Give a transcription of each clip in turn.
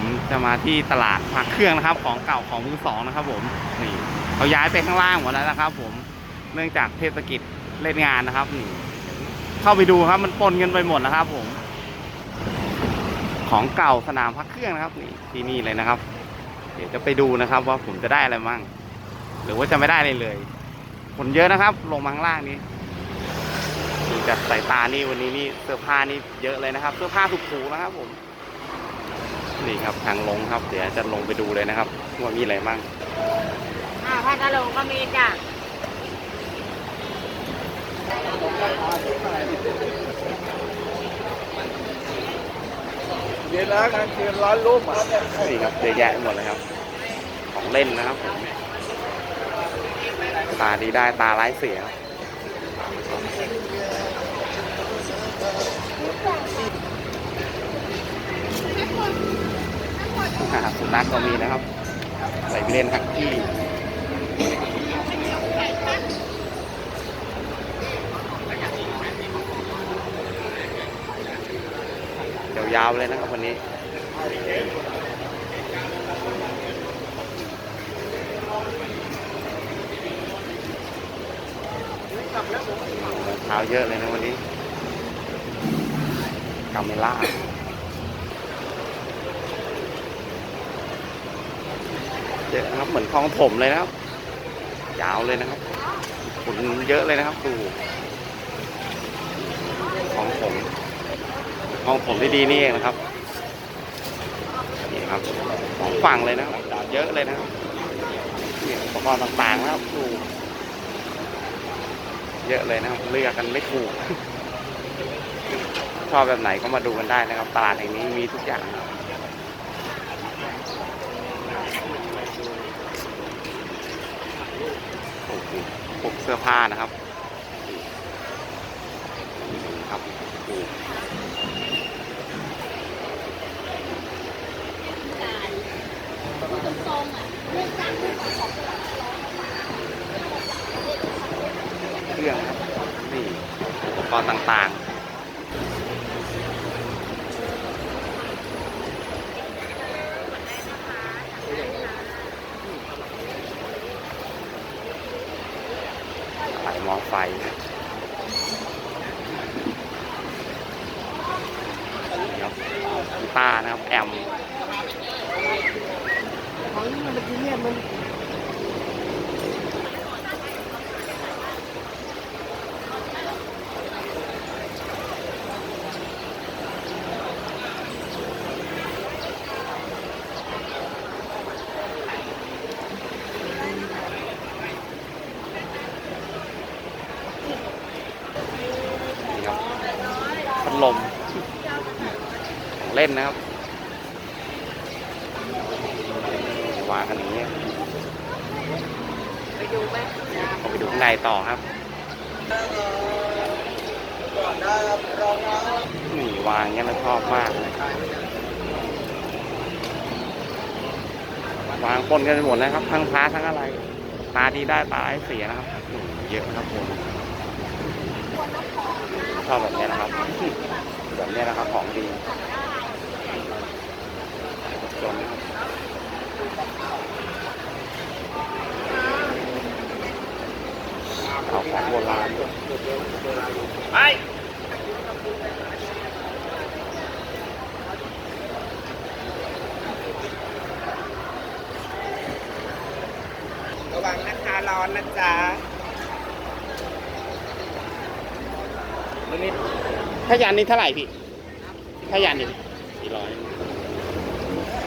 ผมจะมาที่ตลาดพักเครื่องนะครับ ของเก่าของมือสองนะครับ ผมนี่เขาย้ายไปข้างล่างหมดแล้วนะครับ ผมเนื่องจากเทศกิจเล่นงานนะครับนี่เข้าไปดูครับมันปนกันไปหมดนะครับ ผม ของเก่าสนามพักเครื่องนะครับ นี่ที่นี่เลยนะครับ เดี๋ยวจะไปดูนะครับ ว่าผมจะได้อะไรมั่งหรือว่าจะไม่ได้เลยเลยคนเยอะนะครับ ลงมาข้างล่างนี้ดูจากสายตานี่วันนี้นี่เสื้อผ้านี่เยอะเลยนะครับ เสื้อผ้าถูกๆนะครับผม นี่ครับทางลงครับเดี๋ยวจะลงไปดูเลยนะครับว่ามีอะไรมั่งอ่าผ้ากะโหลกก็มีจ้ะเย็นแล้วกันคืนร้อนรุ่มอะนี่ครับเยอะแยะหมดเลยครับ ของเล่นนะครับผมตาดีได้ตาร้ายเสียครับ สุนัขก็มีนะครับใส่ไปเล่นฮักกี้ยาวๆเลยนะครับวันนี้เท้าเยอะเลยนะวันนี้กาเมล่า เยอะนะครับ เหมือนคลองถมเลยนะครับ ยาวเลยนะครับขุนเยอะเลยนะครับดูคลองถมคลองถมที่ดีนี่เองนะครับนี่ครับสองฝั่งเลยนะครับเยอะเลยนะครับนี่อุปกรณ์ต่างๆนะครับดูเยอะเลยนะครับเลือกกันไม่ถูกชอบแบบไหนก็มาดูกันได้นะครับตลาดแห่งนี้มีทุกอย่าง โอ้โหพวกเสื้อผ้านะครับครับโอ้เครื่องครับนี่อุปกรณ์ต่างๆสายมอ ไฟนะนี่ครับกีตานะครับ แอม ของนี่มันเมื่อกี้เนี่ยมัน นี่ครับพัด ลม เล่นนะครับวางกันอย่างนี้ยไปดูไหมเอาไปดูข้างในต่อครับนี่วางเงี้ยเราชอบมากเลยวางปนกันหมดเลยครับ ทั้งพระทั้งอะไร ตาดีได้ตาไอเสียนะครับเยอะครับผม อบแบบนี้นะครับแบบนี้นะครับของดีจนเอาของโบราณไประวังนะคะร้อนนะจ๊ะ แล้วนี่พยันนี่เท่าไหร่พี่พยันนี่สี่ร้อย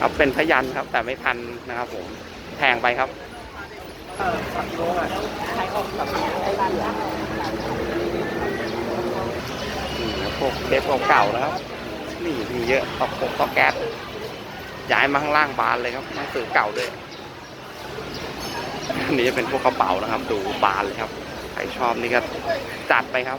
ครับเป็นพยันครับ แต่ไม่ทันนะครับ ผมแพงไปครับเออสักโลอะนี่พวกเทปเก่าๆนะครับ นี่มีเยอะตอกปกตอกแก๊สย้ายมาข้างล่างบานเลยครับหนังสือเก่าด้วยอันนี้จะเป็นพวกกระเป๋านะครับ ดูบานเลยครับ ใครชอบนี่ก็จัดไปครับ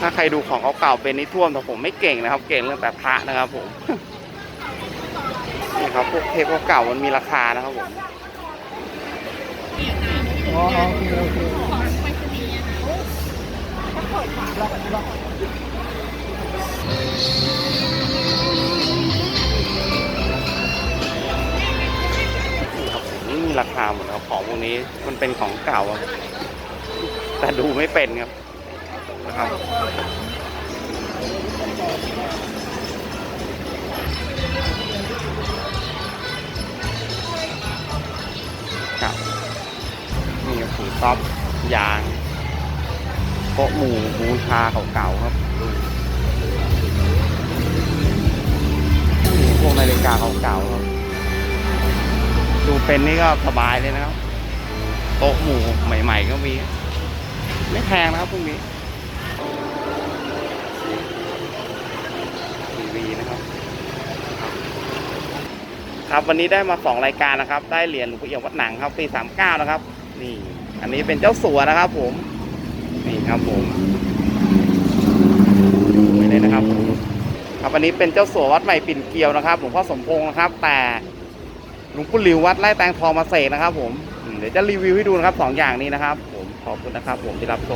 ถ้าใครดูของเก่าเป็นนิท่วมแต่ผมไม่เก่งนะครับ เก่งเรื่องแต่พระนะครับผมนี่ครับพวกเทปเก่ามันมีราคานะครับผมอ๋อโอเคโอเคนี่ครับผมนี่มีราคาหมดแล้วของพวกนี้มันเป็นของเก่าแต่ดูไม่เป็นครับ นะครับครับนี่ก็คือต๊อปยางโต๊ะหมู่บูชาเก่าๆครับดูมีพวกนาฬิกาเก่าๆครับดูเป็นนี่ก็สบายเลยนะครับ โต๊ะหมู่ใหม่ ๆ ก็มี ไม่แพงนะครับพวกนี้ทีวีนะครับ ครับวันนี้ได้มาสองรายการนะครับ ได้เหรียญหลวงพ่อเอี่ยมวัดหนังครับปีสามเก้านะครับ นี่ อันนี้เป็นเจ้าสัวนะครับ ผม นี่ครับผมดูไว้เลยนะครับ ครับอันนี้เป็นเจ้าสัววัดใหม่ปิ่นเกลียวนะครับหลวงพ่อสมพงษ์นะครับ แต่หลวงปู่หลิววัดไร่แตงทองมาเสกนะครับผมอืมเดี๋ยวจะรีวิวให้ดูนะครับสองอย่างนี้นะครับ ผมขอบคุณนะครับ ผมที่รับชม